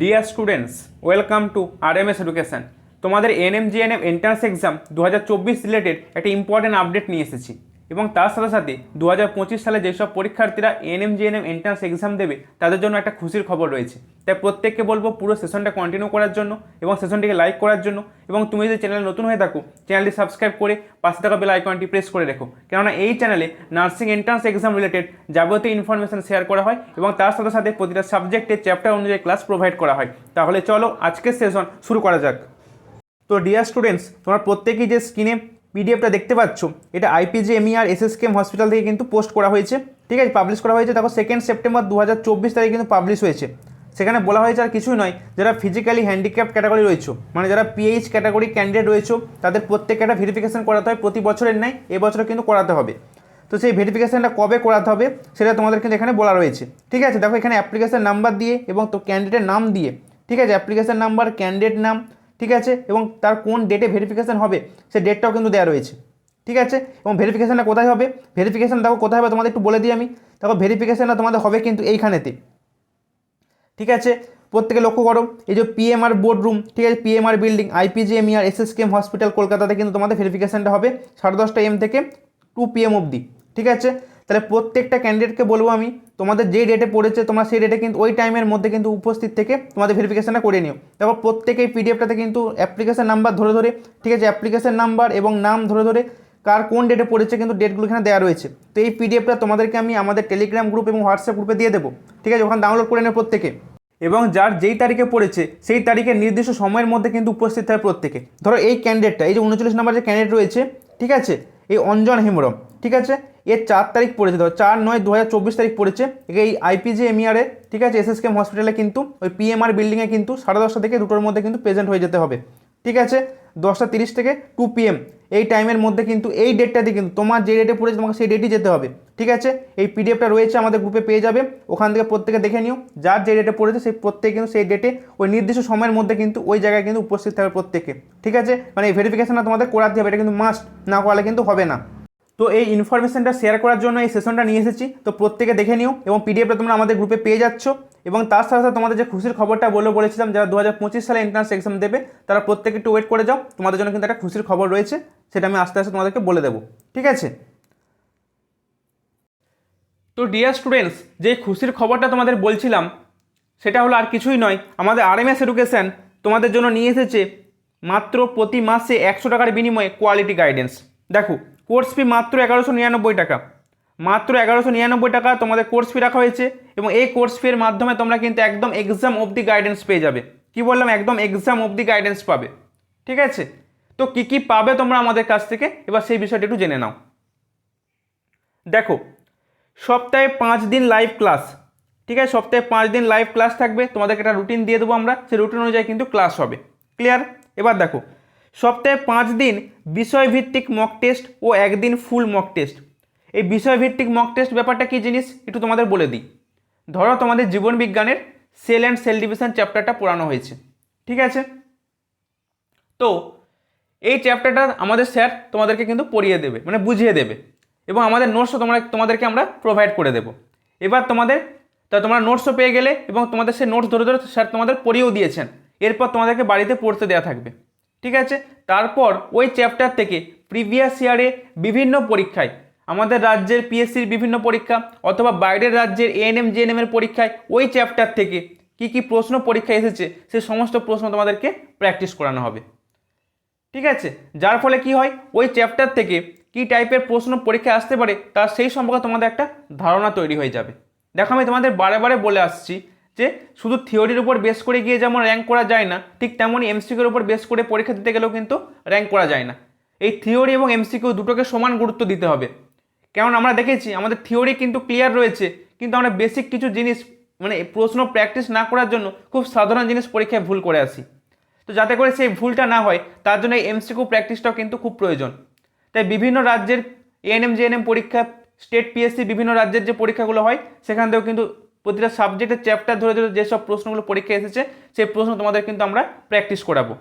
Dear students welcome to R M S education তোমাদের NM GNM entrance exam দু হাজার চব্বিশ রিলেটেড একটা ইম্পর্টেন্ট আপডেট নিয়ে এসেছি। এবং তার সাথে সাথে দু হাজার পঁচিশ সালে যেসব পরীক্ষার্থীরা এনএমজিএনএম এন্ট্রান্স এক্সাম দেবে, তাদের জন্য একটা খুশির খবর রয়েছে। তাই প্রত্যেককে বলব পুরো সেশনটা কন্টিনিউ করার জন্য এবং সেশনটিকে লাইক করার জন্য এবং তুমি যদি চ্যানেল নতুন হয়ে থাকো চ্যানেলটি সাবস্ক্রাইব করে পাশে থাকা বেল আইকনটি প্রেস করে রেখো। কেননা এই চ্যানেলে নার্সিং এন্ট্রান্স এক্সাম রিলেটেড যাবতীয় ইনফরমেশন শেয়ার করা হয় এবং তার সাথে সাথে প্রতিটা সাবজেক্টের চ্যাপ্টার অনুযায়ী ক্লাস প্রোভাইড করা হয়। তাহলে চলো আজকের সেশন শুরু করা যাক। তো ডিয়ার স্টুডেন্টস তোমরা প্রত্যেকেই যে স্ক্রিনে পিডিএফটা দেখতে পাচ্ছ, এটা আইপিজি এমইআর এসএসকেএম হসপিটাল থেকে কিন্তু পোস্ট করা হয়েছে। ঠিক আছে পাবলিশ করা হয়েছে। দেখো সেকেন্ড সেপ্টেম্বর দু হাজার চব্বিশ তারিখে কিন্তু পাবলিশ হয়েছে। সেখানে বলা হয়েছে আর কিছুই নয়, যারা ফিজিক্যালি হ্যান্ডিক্যাপ ক্যাটাগরি রয়েছে মানে যারা পিএইচ ক্যাটাগরি ক্যান্ডিডেট রয়েছে, তাদের প্রত্যেককে একটা ভেরিফিকেশন করাতে হয় প্রতি বছরের নেয় এবছরে কিন্তু করাতে হবে। তো সেই ভেরিফিকেশনটা কবে করাতে হবে, সেটা তোমাদের কিন্তু এখানে বলা রয়েছে। ঠিক আছে, দেখো, এখানে অ্যাপ্লিকেশান নাম্বার দিয়ে এবং তো ক্যান্ডিডেটের নাম দিয়ে। ঠিক আছে অ্যাপ্লিকেশন নাম্বার ক্যান্ডিডেট নাম ঠিক আছে? এবং তার কোন ডেটে ভেরিফিকেশান হবে, সে ডেটটাও কিন্তু দেওয়া রয়েছে। ঠিক আছে? এবং ভেরিফিকেশানটা কোথায় হবে? ভেরিফিকেশন দেখো কোথায় হবে, তোমাদের একটু বলে দিই আমি। দেখো ভেরিফিকেশানটা তোমাদের হবে কিন্তু এইখানেতে। ঠিক আছে? প্রত্যেকে লক্ষ্য করো, এই যে পিএমআর বোর্ড রুম ঠিক আছে? PMR building IPGMER SSKM hospital কলকাতাতে কিন্তু তোমাদের ভেরিফিকেশানটা হবে সাড়ে দশটা এম থেকে টু পিএম অবধি। ঠিক আছে? তাহলে প্রত্যেকটা ক্যান্ডিডেটকে বলব আমি, তোমাদের যে ডেটে পড়েছে, তোমরা সেই ডেটে কিন্তু, ওই টাইমের মধ্যে কিন্তু উপস্থিত থেকে তোমাদের ভেরিফিকেশনটা করে নিও। দেখো, প্রত্যেকেই পিডিএফটাতে কিন্তু অ্যাপ্লিকেশন নাম্বার ধরে ধরে, ঠিক আছে অ্যাপ্লিকেশন নাম্বার এবং নাম ধরে ধরে, কার কোন ডেটে পড়েছে কিন্তু ডেটগুলো এখানে দেওয়া রয়েছে। তো এই পিডিএফটা তোমাদেরকে আমি আমাদের টেলিগ্রাম গ্রুপ এবং হোয়াটসঅ্যাপ গ্রুপে দিয়ে দেবো। ঠিক আছে, ওখানে ডাউনলোড করে নেবে প্রত্যেকে। এবং যার যেই তারিখে পড়েছে, সেই তারিখের নির্দিষ্ট সময়ের মধ্যে কিন্তু উপস্থিত থাকে প্রত্যেকে। ধরো এই ক্যান্ডিডেটটা এই যে উনচল্লিশ নাম্বার যে ক্যান্ডিডেট রয়েছে, ঠিক আছে, এই অঞ্জন হেমরম ঠিক আছে এর চার তারিখ পড়েছে ধরো চার নয় দু হাজার চব্বিশ তারিখ পড়েছে। এই আইপিজি এমইআরে ঠিক আছে এসএসকেএম হসপিটালে কিন্তু, ওই পিএমআর বিল্ডিংয়ে কিন্তু সাড়ে দশটা থেকে দুটোর মধ্যে কিন্তু প্রেজেন্ট হয়ে যেতে হবে। ঠিক আছে, দশটা তিরিশ থেকে টু পিএম এই টাইমের মধ্যে কিন্তু, এই ডেটটাতে কিন্তু, তোমার যে ডেটে পড়েছে, তোমাকে সেই ডেটই যেতে হবে। ঠিক আছে, এই পিডিএফটা রয়েছে আমাদের গ্রুপে পেয়ে যাবে। ওখান থেকে প্রত্যেকে দেখে নিও, যার যে ডেটে পড়েছে, সেই প্রত্যেকে কিন্তু সেই ডেটে ওই নির্দিষ্ট সময়ের মধ্যে কিন্তু, ওই জায়গায় কিন্তু উপস্থিত থাকবে প্রত্যেকে। ঠিক আছে মানে এই ভেরিফিকেশনটা তোমাদের করাতে হবে, এটা কিন্তু মাস্ট না করালে কিন্তু হবে না। তো এই ইনফরমেশনটা শেয়ার করার জন্য এই সেশনটা নিয়ে এসেছি। তো প্রত্যেকে দেখে নিও এবং পিডিএফটা তোমরা আমাদের গ্রুপে পেয়ে যাচ্ছ। এবং তার সাথে সাথে তোমাদের যে খুশির খবরটা বলে বলেছিলাম, যারা দু হাজার পঁচিশ সালে এন্ট্রান্স এক্সাম দেবে, তারা প্রত্যেকে একটু ওয়েট করে যাও। তোমাদের জন্য কিন্তু একটা খুশির খবর রয়েছে, সেটা আমি আস্তে আস্তে তোমাদেরকে বলে দেবো। ঠিক আছে? তো ডিয়ার স্টুডেন্টস যে খুশির খবরটা তোমাদের বলছিলাম, সেটা হলো আর কিছুই নয়। আমাদের আরএমএস এডুকেশন তোমাদের জন্য নিয়ে এসেছে মাত্র প্রতি মাসে একশো টাকার বিনিময়ে কোয়ালিটি গাইডেন্স দেখো কোর্স ফি মাত্র এগারোশো নিরানব্বই টাকা। মাত্র এগারোশো নিরানব্বই টাকা তোমাদের কোর্স ফি রাখা হয়েছে এবং এই কোর্স ফির মাধ্যমে তোমরা কিন্তু একদম এক্সাম অবধি গাইডেন্স পেয়ে যাবে। কি বললাম? একদম এক্সাম অবধি গাইডেন্স পাবে। ঠিক আছে? তো কি কি পাবে তোমরা আমাদের কাছ থেকে? এবার সেই বিষয়টা একটু জেনে নাও। দেখো, সপ্তাহে পাঁচ দিন লাইভ ক্লাস ঠিক আছে? সপ্তাহে পাঁচ দিন লাইভ ক্লাস থাকবে। তোমাদেরকে একটা রুটিন দিয়ে দেবো আমরা। সেই রুটিন অনুযায়ী কিন্তু ক্লাস হবে। ক্লিয়ার এবার দেখো সপ্তাহে পাঁচ দিন বিষয়ভিত্তিক মক টেস্ট ও একদিন ফুল মক টেস্ট এই বিষয়ভিত্তিক মক টেস্ট ব্যাপারটা কী জিনিস? একটু তোমাদের বলে দিই। ধরো তোমাদের জীবন বিজ্ঞানের সেল অ্যান্ড সেল ডিভিশন চ্যাপ্টারটা পড়ানো হয়েছে। ঠিক আছে? তো এই চ্যাপ্টারটা আমাদের স্যার তোমাদেরকে কিন্তু পড়িয়ে দেবে মানে বুঝিয়ে দেবে। এবং আমাদের নোটসও তোমরা তোমাদেরকে আমরা প্রোভাইড করে দেবো। এবার তোমাদের তা তোমরা নোটসও পেয়ে গেলে এবং তোমাদের সেই নোটস ধরে ধরে স্যার তোমাদের পড়িয়েও দিয়েছেন। এরপর তোমাদেরকে বাড়িতে পড়তে দেওয়া থাকবে। ঠিক আছে? তারপর ওই চ্যাপ্টার থেকে প্রিভিয়াস ইয়ারে বিভিন্ন পরীক্ষায়, আমাদের রাজ্যের পিএসসির বিভিন্ন পরীক্ষা অথবা বাইরের রাজ্যের এএনএম জিএনএম এর পরীক্ষায় ওই চ্যাপ্টার থেকে কি কি প্রশ্ন পরীক্ষা এসেছে, সে সমস্ত প্রশ্ন তোমাদেরকে প্র্যাকটিস করানো হবে। ঠিক আছে? যার ফলে কি হয়? ওই চ্যাপ্টার থেকে কি টাইপের প্রশ্ন পরীক্ষায় আসতে পারে, তার সেই সম্পর্কে তোমাদের একটা ধারণা তৈরি হয়ে যাবে। দেখো আমি তোমাদের বারে বারে বলে আসছি যে শুধু থিওরির উপর বেস করে গিয়ে যেমন র্যাঙ্ক করা যায় না, ঠিক তেমনই এমসিকিউর উপর বেস করে পরীক্ষা দিতে গেলেও কিন্তু র্যাঙ্ক করা যায় না। এই থিওরি এবং এমসিকিউ দুটোকে সমান গুরুত্ব দিতে হবে। কারণ আমরা দেখেছি আমাদের থিওরি কিন্তু ক্লিয়ার রয়েছে, কিন্তু আমরা বেসিক কিছু জিনিস মানে প্রশ্ন প্র্যাকটিস না করার জন্য খুব সাধারণ জিনিস পরীক্ষায় ভুল করে আসি। তো যাতে করে সেই ভুলটা না হয়, তার জন্য এই এমসিকিউ প্র্যাকটিসটাও কিন্তু খুব প্রয়োজন। তাই বিভিন্ন রাজ্যের এএনএম জেএনএম পরীক্ষা স্টেট পিএসসি বিভিন্ন রাজ্যের যে পরীক্ষাগুলো হয়, সেখান থেকেও কিন্তু প্রতিটা সাবজেক্টের চ্যাপ্টার ধরে ধরে যেসব প্রশ্নগুলো পরীক্ষা এসেছে, সেই প্রশ্ন তোমাদের কিন্তু আমরা প্র্যাকটিস করাবো।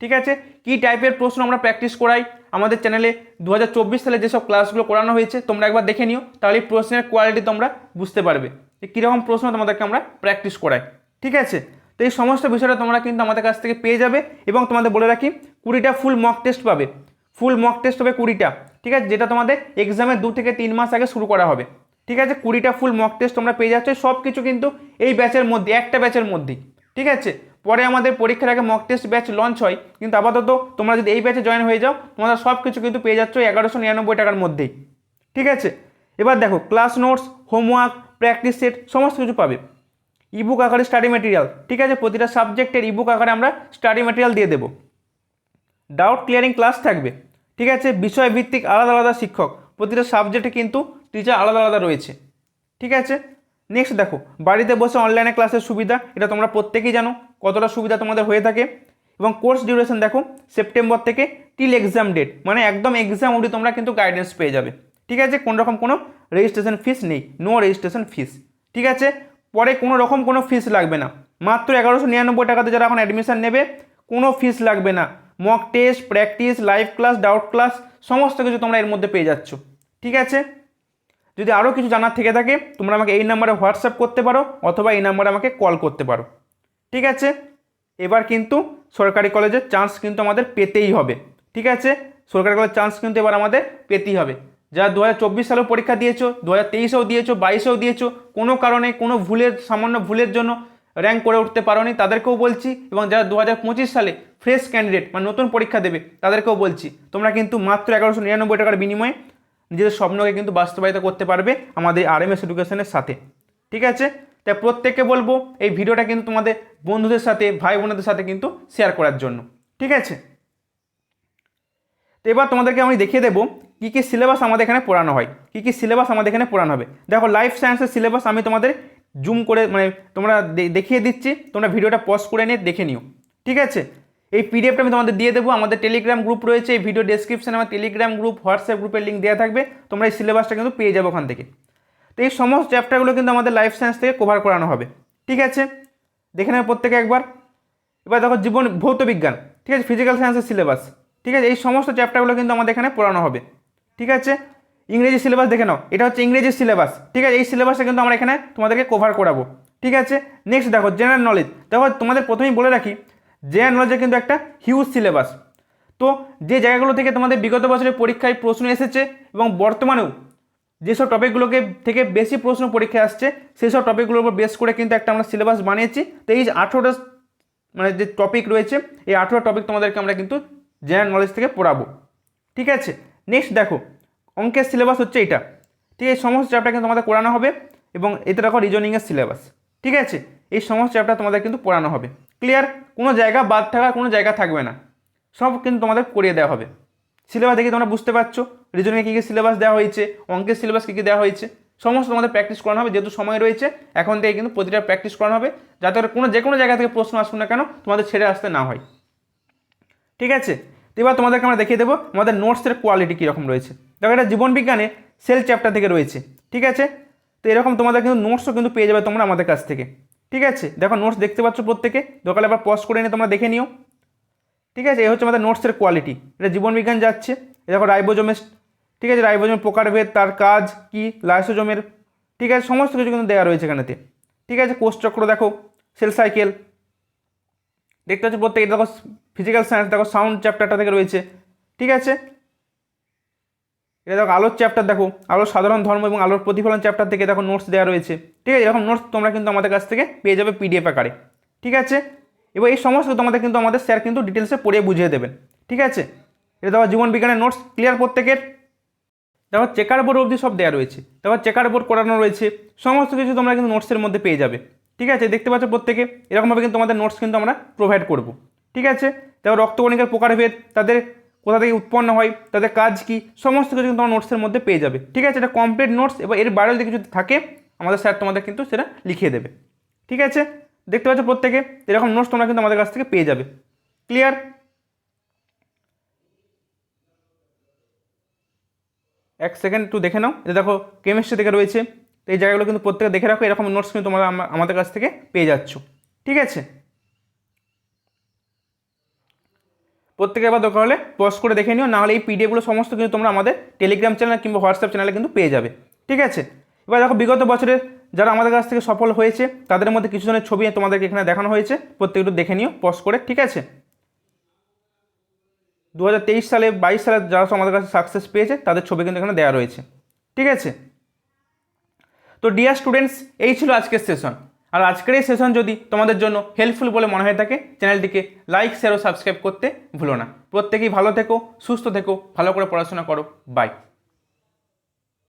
ঠিক আছে? কী টাইপের প্রশ্ন আমরা প্র্যাকটিস করাই? আমাদের চ্যানেলে দু হাজার চব্বিশ সালে যেসব ক্লাসগুলো করানো হয়েছে, তোমরা একবার দেখে নিও, তাহলে প্রশ্নের কোয়ালিটি তোমরা বুঝতে পারবে যে কীরকম প্রশ্ন তোমাদেরকে আমরা প্র্যাকটিস করাই। ঠিক আছে? তো এই সমস্ত বিষয়টা তোমরা কিন্তু আমাদের কাছ থেকে পেয়ে যাবে এবং তোমাদের বলে রাখি, কুড়িটা ফুল মক টেস্ট পাবে। ফুল মক টেস্ট হবে কুড়িটা। ঠিক আছে? যেটা তোমাদের এক্সামের দু থেকে তিন মাস আগে শুরু করা হবে। ঠিক আছে? কুড়িটা ফুল মক টেস্ট তোমরা পেয়ে যাচ্ছ। সব কিছু কিন্তু এই ব্যাচের মধ্যে, একটা ব্যাচের মধ্যেই। ঠিক আছে? পরে আমাদের পরীক্ষার আগে মক টেস্ট ব্যাচ লঞ্চ হয়। কিন্তু আপাতত তোমরা যদি এই ব্যাচে জয়েন হয়ে যাও, তোমরা সব কিছু কিন্তু পেয়ে যাচ্ছ এগারোশো নিরানব্বই টাকার মধ্যেই। ঠিক আছে? এবার দেখো class notes homework practice set সমস্ত কিছু পাবে। ইবুক আকারে স্টাডি ম্যাটেরিয়াল ঠিক আছে? প্রতিটা সাবজেক্টের ইবুক আকারে আমরা স্টাডি ম্যাটেরিয়াল দিয়ে দেবো। ডাউট ক্লিয়ারিং ক্লাস থাকবে। ঠিক আছে? বিষয়ভিত্তিক আলাদা আলাদা শিক্ষক। প্রতিটা সাবজেক্টে কিন্তু টিচার আলাদা আলাদা রয়েছে। ঠিক আছে? নেক্সট দেখো, বাড়িতে বসে অনলাইনে ক্লাসের সুবিধা, এটা তোমরা প্রত্যেকেই জানো, কতটা সুবিধা তোমাদের হয়ে থাকে। এবং কোর্স ডিউরেশন দেখো সেপ্টেম্বর থেকে টিল এক্সাম ডেট মানে একদম এক্সাম অবধি তোমরা কিন্তু গাইডেন্স পেয়ে যাবে। ঠিক আছে? কোনো রকম কোনো রেজিস্ট্রেশন ফিস নেই নো রেজিস্ট্রেশন ফিস ঠিক আছে? পরে কোনো রকম কোনো ফিস লাগবে না। মাত্র এগারোশো নিরানব্বই টাকাতে যারা এখন অ্যাডমিশন নেবে, কোনো ফিস লাগবে না। Mock test practice live class doubt class সমস্ত কিছু তোমরা এর মধ্যে পেয়ে যাচ্ছ। ঠিক আছে? যদি আরও কিছু জানার থেকে থাকে, তোমরা আমাকে এই নাম্বারে হোয়াটসঅ্যাপ করতে পারো অথবা এই নাম্বারে আমাকে কল করতে পারো। ঠিক আছে? এবার কিন্তু সরকারি কলেজের চান্স কিন্তু আমাদের পেতেই হবে। ঠিক আছে? সরকারি কলেজের চান্স কিন্তু এবার আমাদের পেতেই হবে। যারা দু হাজার চব্বিশ সালেও পরীক্ষা দিয়েছ দু হাজার তেইশেও দিয়েছ, বাইশেও দিয়েছ, কোনো কারণে, কোনো ভুলের, সামান্য ভুলের জন্য র্যাঙ্ক করে উঠতে পারোনি, তাদেরকেও বলছি এবং যারা দু হাজার পঁচিশ সালে ফ্রেশ ক্যান্ডিডেট মানে নতুন পরীক্ষা দেবে, তাদেরকেও বলছি। তোমরা কিন্তু মাত্র এগারোশো নিরানব্বই টাকার বিনিময়ে নিজেদের স্বপ্নকে কিন্তু বাস্তবায়িত করতে পারবে আমাদের আর এম এডুকেশনের সাথে। ঠিক আছে? তাই প্রত্যেককে বলব, এই ভিডিওটা কিন্তু তোমাদের বন্ধুদের সাথে, ভাই বোনদের সাথে কিন্তু শেয়ার করার জন্য। ঠিক আছে? তো এবার তোমাদেরকে আমি দেখিয়ে দেবো, কী কী সিলেবাস আমাদের এখানে পড়ানো হয়। কী কী সিলেবাস আমাদের এখানে পড়ানো হবে। দেখো লাইফ সায়েন্সের সিলেবাস আমি তোমাদের জুম করে মানে তোমরা দেখিয়ে দিচ্ছি। তোমরা ভিডিওটা পজ করে নিয়ে দেখে নিও। ঠিক আছে? এই পিডিএফটা আমি তোমাদের দিয়ে দেবো, আমাদের টেলিগ্রাম গ্রুপ রয়েছে, এই ভিডিও ডেসক্রিপশনে আমার টেলিগ্রাম গ্রুপ হোয়াটসঅ্যাপ গ্রুপের লিঙ্ক দেওয়া থাকবে, তোমরা এই সিলেবাসটা কিন্তু পেয়ে যাবে ওখান থেকে। তো এই সমস্ত চ্যাপ্টারগুলো কিন্তু আমাদের লাইফ সায়েন্স থেকে কভার করানো হবে, ঠিক আছে? দেখে নেবে প্রত্যেকে একবার। এবার দেখো জীবন, ভৌত বিজ্ঞান, ঠিক আছে? ফিজিক্যাল সায়েন্সের সিলেবাস ঠিক আছে? এই সমস্ত চ্যাপ্টারগুলো কিন্তু আমাদের এখানে পড়ানো হবে, ঠিক আছে? ইংরেজি সিলেবাস দেখে নাও, এটা হচ্ছে ইংরেজি সিলেবাস ঠিক আছে? এই সিলেবাসটা কিন্তু আমরা এখানে তোমাদেরকে কভার করাবো, ঠিক আছে? নেক্সট দেখো জেনারেল নলেজ দেখো তোমাদের প্রথমেই বলে রাখি জেনারেল নলেজের কিন্তু একটা হিউজ সিলেবাস তো যে জায়গাগুলো থেকে তোমাদের বিগত বছরের পরীক্ষায় প্রশ্ন এসেছে এবং বর্তমানেও যেসব টপিকগুলোকে থেকে বেশি প্রশ্ন পরীক্ষায় আসছে সেই সব টপিকগুলোর উপর বেস করে কিন্তু একটা আমরা সিলেবাস বানিয়েছি। তো এই আঠেরোটা মানে যে টপিক রয়েছে, এই আঠেরো টপিক তোমাদেরকে আমরা কিন্তু জেনারেল নলেজ থেকে পড়াবো। ঠিক আছে? নেক্সট দেখো, অঙ্কের সিলেবাস হচ্ছে এটা। ঠিক এই সমস্ত চ্যাপ্টার কিন্তু তোমাদের পড়ানো হবে এবং এতে দেখো রিজনিংয়ের সিলেবাস ঠিক আছে? এই সমস্ত চ্যাপ্টার তোমাদের কিন্তু পড়ানো হবে। ক্লিয়ার কোনো জায়গা বাদ থাকার কোনো জায়গা থাকবে না। সব কিন্তু তোমাদের করিয়ে দেওয়া হবে। সিলেবাস দেখে তোমরা বুঝতে পারছ রিজনিংয়ে কী কী সিলেবাস দেওয়া হয়েছে, অঙ্কের সিলেবাস কী কী দেওয়া হয়েছে, সমস্ত তোমাদের প্র্যাকটিস করানো হবে, যেহেতু সময় রয়েছে, এখন থেকে কিন্তু প্রতিটা প্র্যাকটিস করানো হবে, যাতে করে কোনো যে কোনো জায়গা থেকে প্রশ্ন আসুক না কেন, তোমাদের ছেড়ে আসতে না হয়। ঠিক আছে? এবার তোমাদেরকে আমরা দেখিয়ে দেবো আমাদের নোটসের কোয়ালিটি কীরকম রয়েছে। দেখো এটা জীবনবিজ্ঞানে সেল চ্যাপ্টার থেকে রয়েছে। ঠিক আছে? তো এরকম তোমাদের কিন্তু নোটসও কিন্তু পেয়ে যাবে তোমরা আমাদের কাছ থেকে। ঠিক আছে? দেখো নোটস দেখতে পাচ্ছ প্রত্যেকে? দোকানে আবার পজ করে নিয়ে তোমরা দেখে নিও। ঠিক আছে? এই হচ্ছে আমাদের নোটসের কোয়ালিটি এটা জীবনবিজ্ঞান যাচ্ছে। এ দেখো রাইবোজোমের ঠিক আছে? রাইবোজোমের প্রকারভেদ, তার কাজ, কি? লাইসোজোমের ঠিক আছে? সমস্ত কিছু কিন্তু দেওয়া রয়েছে এখানেতে। ঠিক আছে? কোষচক্র দেখো। সেল সাইকেল দেখতে পাচ্ছ প্রত্যেকে? দেখো ফিজিক্যাল সায়েন্স দেখো সাউন্ড চ্যাপ্টারটা থেকে রয়েছে। ঠিক আছে? এটা দেখো আলোর চ্যাপ্টার দেখো। আলোর সাধারণ ধর্ম এবং আলোর প্রতিফলন চ্যাপ্টার থেকে দেখো নোটস দেওয়া রয়েছে। ঠিক আছে? এরকম নোটস তোমরা কিন্তু আমাদের কাছ থেকে পেয়ে যাবে পিডিএফ আকারে। ঠিক আছে? এবার এই সমস্ত তোমাদের কিন্তু আমাদের স্যার কিন্তু ডিটেলসে পড়িয়ে বুঝিয়ে দেবেন। ঠিক আছে? এটা দেখো জীবন বিজ্ঞানের নোটস ক্লিয়ার প্রত্যেকের? দেখো চেকার বোর্ড অবধি সব দেওয়া রয়েছে। তারপর চেকার বোর্ড করানো রয়েছে। সমস্ত কিছু তোমরা কিন্তু নোটসের মধ্যে পেয়ে যাবে। ঠিক আছে? দেখতে পাচ্ছ প্রত্যেকে? এরকমভাবে কিন্তু তোমাদের নোটস কিন্তু আমরা প্রোভাইড করব। ঠিক আছে? তারপর রক্তকণিকার প্রকারভেদ, তাদের কোথা থেকে উৎপন্ন হয়, তাদের কাজ কি, সমস্ত কিছু কিন্তু তোমার নোটসের মধ্যে পেয়ে যাবে। ঠিক আছে? এটা কমপ্লিট নোটস এবার এর বাইরে যদি কিছু থাকে, আমাদের স্যার তোমাদের কিন্তু সেটা লিখিয়ে দেবে। ঠিক আছে? দেখতে পাচ্ছ প্রত্যেকে? এরকম নোটস তোমরা কিন্তু আমাদের কাছ থেকে পেয়ে যাবে। ক্লিয়ার এক সেকেন্ড একটু দেখে নাও। এটা দেখো কেমিস্ট্রি থেকে রয়েছে। এই জায়গাগুলো কিন্তু প্রত্যেকে দেখে রাখো। এরকম নোটস কিন্তু তোমরা আমাদের কাছ থেকে পেয়ে যাচ্ছ। ঠিক আছে? প্রত্যেকে এবার দরকার হলে পজ করে দেখে নিও, নাহলে এই পিডিএফগুলো সমস্ত কিন্তু তোমরা আমাদের টেলিগ্রাম চ্যানেল কিংবা হোয়াটসঅ্যাপ চ্যানেলে কিন্তু পেয়ে যাবে। ঠিক আছে? এবার দেখো, বিগত বছরে যারা আমাদের কাছ থেকে সফল হয়েছে, তাদের মধ্যে কিছু জনের ছবি তোমাদেরকে এখানে দেখানো হয়েছে। প্রত্যেকটু দেখে নিও পজ করে, ঠিক আছে? দু হাজার তেইশ সালে, বাইশ সালে যারা আমাদের কাছে সাকসেস পেয়েছে, তাদের ছবি কিন্তু এখানে দেওয়া রয়েছে। ঠিক আছে? তো ডিয়ার স্টুডেন্টস এই ছিল আজকের সেশন আর আজকের এই সেশন যদি তোমাদের জন্য হেল্পফুল বলে মনে হয়ে থাকে চ্যানেলটিকে লাইক শেয়ার ও সাবস্ক্রাইব করতে ভুলো না। প্রত্যেকেই ভালো থেকো, সুস্থ থেকো, ভালো করে পড়াশোনা করো। বাই